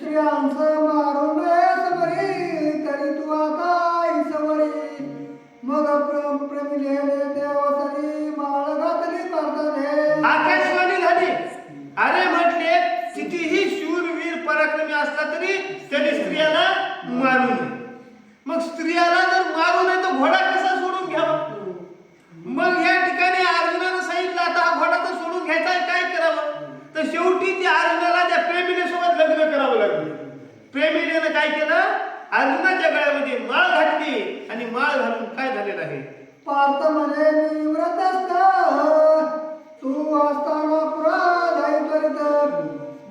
स्त्रियांचं मारून समरी तरी तू आता इसवरी. मग प्र- प्रमिलेने देवासरी माळ घातली करताने आकाशवाणी झाली. अरे म्हटले कितीही शूरवीर पराक्रमी असला तरी त्याने स्त्रियाला मारू नये. मग स्त्रियाला जर मारू नये तर घोडा कसा सोडून घ्यावा? मग या ठिकाणी अर्जुनानं सांगितलं आता हा घोडा तर सोडून घ्यायचा काय करावं? तर शेवटी ते अर्जुना त्या प्रेमिनेसोबत लग्न करावं लागलं प्रेमिनेनं काय केलं? अर्जुनाच्या गळ्यामध्ये माळ घातली आणि माळ घालून काय झालेलं आहे? पार्थ म्हणे मी व्रत असत तू असताना पुरा त्वरित.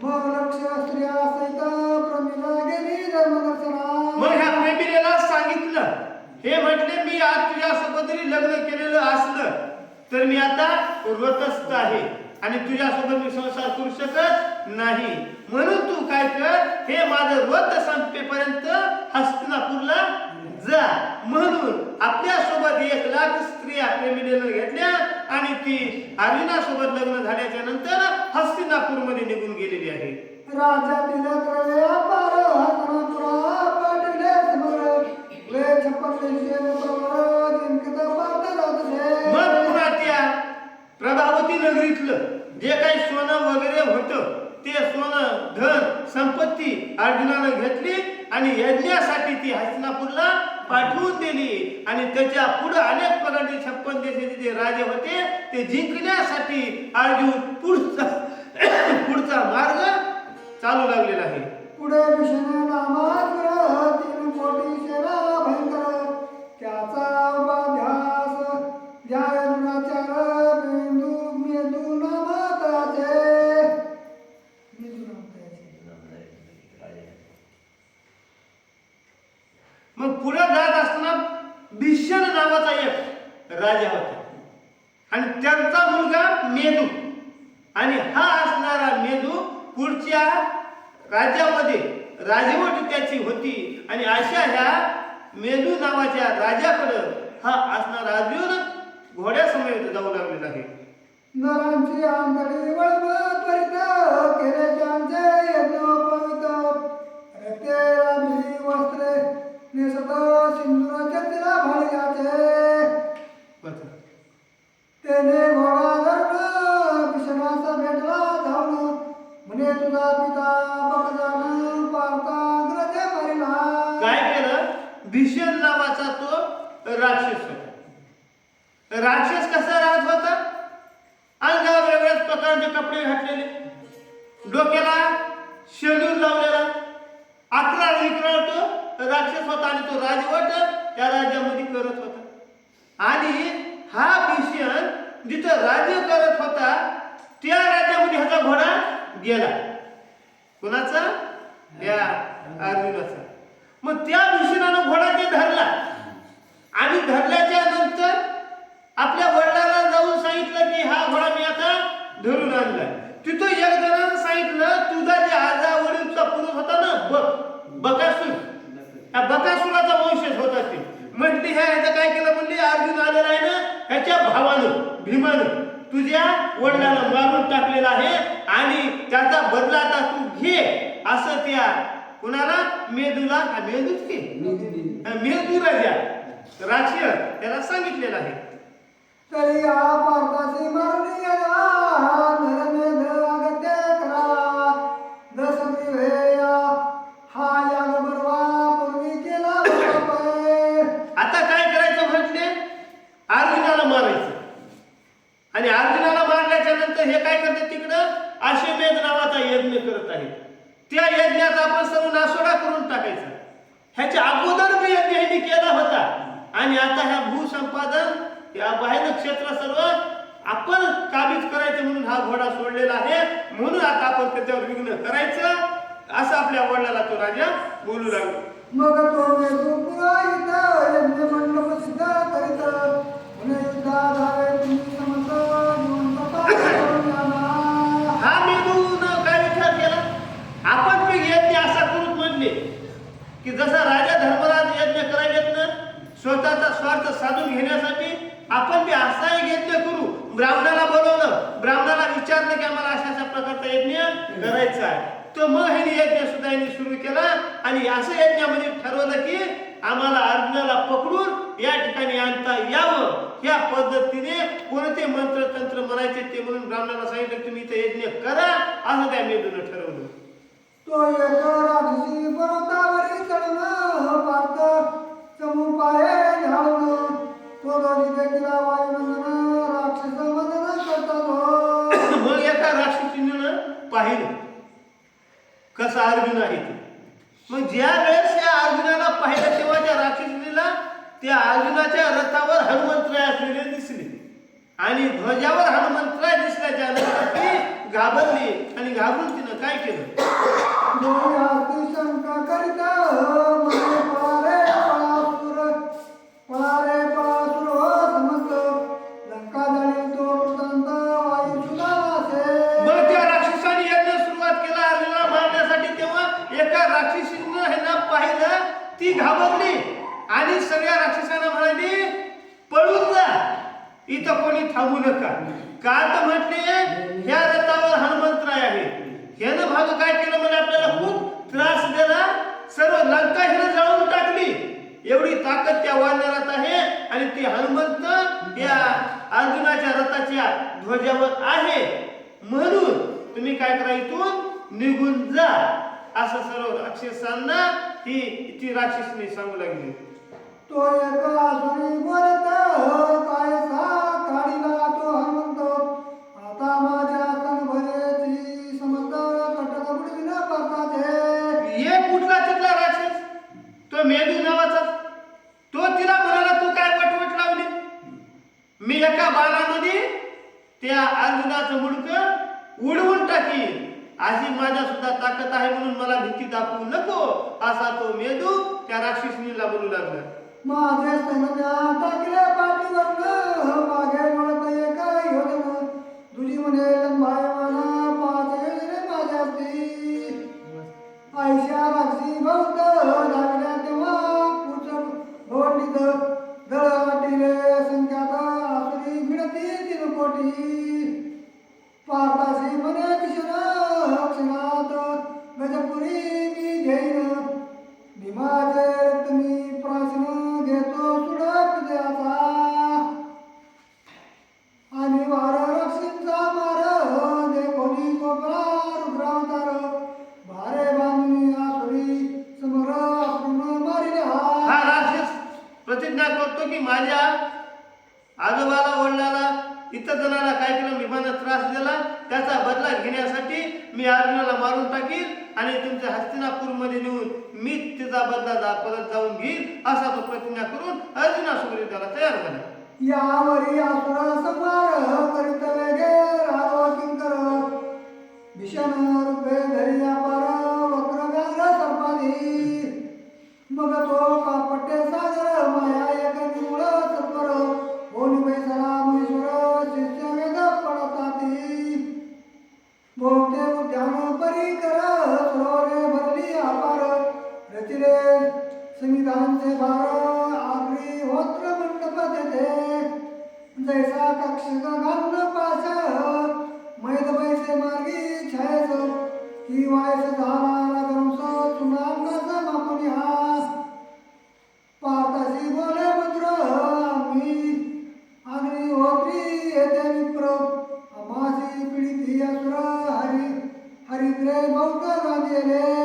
मग लक्ष स्त्रिया सहित प्रमिला गेली धर्मदर्शना मग ह्या प्रेमिलेला सांगितलं. हे म्हटले मी आज तुझ्यासोबत जरी लग्न केलेलं असलं. तर मी आता व्रतस्थ आहे. आणि तुझ्यासोबत मी संसार करू शकत नाही. म्हणून तू काय कर हे माझं व्रत संपेपर्यंत हस्तिनापूरला जा. म्हणून आपल्यासोबत एक लाख स्त्रिया प्रेमिलेनं घेतल्या आणि ती अर्जुनासोबत लग्न झाल्याच्यानंतर हस्तिनापूरमध्ये निघून गेलेली आहे. राजा तिला प्रभावती जे काही सोनं वगैरे होतं ते सोनं धन संपत्ती अर्जुनानं घेतली आणि यज्ञासाठी ती हस्तिनापूरला पाठवून दिली. आणि त्याच्या पुढे अनेक प्रकारचे छप्पन देशाचे जे राजे होते ते जिंकण्यासाठी अर्जुन पुढचा पुढचा मार्ग चालू लागलेला आहे. पुढे विष्णू नामाग्र तीन कोटी सेना भयंकर. त्याचा उपाध्यास ध्याय गुणाचार बिंदू मेंदू नामाताचे मेंदू नामाताचे मग पुढे जात असताना भीषण नावाचा एक राजा होता आणि त्यांचा मुलगा मेदू आणि हा असणारा मेदू पुढच्या राज्यामध्ये राजवट त्याची होती. आणि अशा ह्या मेदू नावाच्या राजाकडं हा असणारा अर्जुन घोड्यासमोर जाऊ लागलेला आहे. नरांची आंधळी वळव त्वरित केले त्यांचे यज्ञोपवित रक्ते राबिली वस्त्रे नेसत तिला भाळ्याचे राक्षस होता. राक्षस कसा राहत होता? अंगावर वेगळ्याच प्रकारचे कपडे घातलेले. डोक्याला शेलूर लावलेला. अकरा विकराळ तो राक्षस होता आणि तो राजवट त्या राज्यामध्ये करत होता. आणि हा भीषण जिथं राज्य करत होता त्या राज्यामध्ये ह्याचा घोडा गेला. कोणाचा? या अर्जुनाचा. मग त्या भीषणानं घोडा ते धरला आणि धरल्याच्या नंतर आपल्या वडिलांना जाऊन सांगितलं की हा घोडा मी आता धरून आणलाय. तिथं एक जणांना सांगितलं तुझा जे आजा वडीलचा पुरुष होता ना बक बकासूर त्या बकासुराचा वंशज होता ते. म्हटली ह्या ह्याचं काय केलं? म्हणली अर्जुन आलेला आहे ना ह्याच्या भावानं भीमानं तुझ्या वडिलांना मारून टाकलेला आहे आणि त्याचा बदला आता तू घे. असं त्या कुणाला? मेदूला? मेदूच घे मेदू राजा राक्षस त्याला सांगितलेलं आहे. तरी या मरणी अगत्य करा. वेया हा याग बरवा पूर्वी केला बापाय. आता काय करायचं म्हटले? अर्जुनाला मारायचं. आणि अर्जुनाला मारल्याच्या नंतर हे काय करतात तिकडं? अश्वमेध नावाचा यज्ञ करत आहेत. त्या यज्ञाचा आपण सर्व नासोडा करून टाकायचा. ह्याच्या अगोदर मी यज्ञ ह्यांनी केला होता आणि आता ह्या भूसंपादन या बाहेर क्षेत्र सर्व आपण काबीज करायचं म्हणून हा घोडा सोडलेला आहे. म्हणून आता आपण त्याच्यावर विघ्न करायचं. असं आपल्या वडिलाला तो राजा बोलू लागला. मग तो स्वार्थ घेण्यासाठी आपण ते असा एक यज्ञ करू ब्राह्मणाला बोलवलं. ब्राह्मणाला विचारलं की आम्हाला अशा अशा प्रकारचा यज्ञ करायचा आहे. तर मग हे यज्ञ सुद्धा यांनी सुरू केला आणि असं यज्ञामध्ये ठरवलं की आम्हाला अर्जुनाला पकडून या ठिकाणी आणता यावं. या पद्धतीने कोणते मंत्र तंत्र म्हणायचे ते म्हणून ब्राह्मणाला सांगितलं तुम्ही इथे यज्ञ करा. असं त्या मेदून ठरवलं. तो अर्जुन आहे ते. मग ज्या वेळेस त्या अर्जुनाला पाहिलं तेव्हा त्या राक्षसीला त्या अर्जुनाच्या रथावर हनुमंतराय असलेले दिसले. आणि ध्वजावर हनुमंतराय दिसल्याच्या नंतर ती घाबरली आणि घाबरून तिनं काय केलं? राक्षसीनं ह्यांना पाहिलं ती घाबरली. आणि सगळ्या राक्षसांना म्हणाली पळून जा. इथं कोणी थांबू नका. का तर म्हटले ह्या रथावर हनुमंतराय आहे ह्यानं भाग काय केलं म्हणजे आपल्याला खूप त्रास दिला? सर्व लंका हिनं जाळून टाकली. एवढी ताकद त्या वानरात आहे आणि ती हनुमंत या अर्जुनाच्या रथाच्या ध्वजावर आहे. म्हणून तुम्ही काय करा इथून निघून जा. असं सर्व राक्षसांना ही ती राक्षसनी सांगू लागली. तो एक आसुरी बोलत काय सा काढिला तो हनुमंत. आता माझ्या तन भरेची समस्त कटक बुडविन पाताचे ये कुठला तिथला राक्षस? तो मेंदू नावाचा? तो तिला म्हणाला तू काय वटवट लावली? मी एका बाणामध्ये त्या अर्जुनाचं मुडक उडवून टाकीन. अशी माझ्या सुद्धा ताकद आहे म्हणून मला भीती दाखवू नको असा तो मेदू त्या राक्षसनीला बोलू लागला. माझे स्तनम्या टाकले पाठीवरन मागे म्हणत एक योजन तुझी म्हणे लंबायमान मी अर्जुनाला मारून टाकीन आणि तुमच्या हस्तिनापूरमध्ये नेऊन मी तिचा बदला जा परत जाऊन घेईन असा तो प्रतिज्ञा करून अर्जुनासोबत त्याला तयार झाला. यावरी आसुर संहार करीत वेगे राघव किंकर. भीषण रूपे धरी अपार वक्र व्याघ्र सर्पादी मग तो कापटे तैसा कक्षित घन्न मैद मार्गी की वायस धारा कंस सुनामनस हा पार्थाशी बोले मित्र आम्ही अग्नि होत्री येते विप्र. अमासी पीडित ही असुर हरि हरिद्रे बौद्ध गांधीले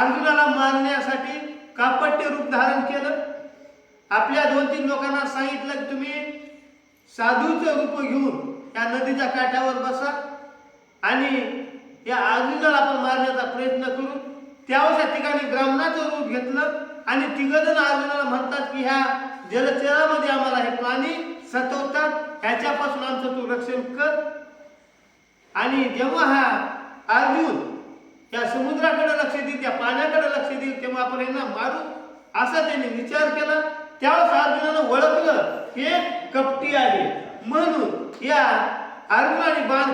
अर्जुनाला मारण्यासाठी कापट्य रूप धारण केलं. आपल्या दोन तीन लोकांना सांगितलं की तुम्ही साधूचं रूप घेऊन त्या नदीच्या काठावर बसा आणि या अर्जुनाला आपण मारण्याचा प्रयत्न करू त्यावेळेस त्या ठिकाणी ब्राह्मणाचं रूप घेतलं. आणि तिघजण अर्जुनाला म्हणतात की ह्या जलचरामध्ये आम्हाला हे प्राणी सतवतात ह्याच्यापासून आमचं तू रक्षण कर. आणि जेव्हा हा अर्जुन त्या समुद्राकडे लक्ष देईल त्या पाण्याकडे लक्ष देईल तेव्हा आपण यांना मारू. असा त्यांनी विचार केला. त्यावेळेस अर्जुनानं ओळखलं हे कपटी आहे. म्हणून या अर्जुनाने बाण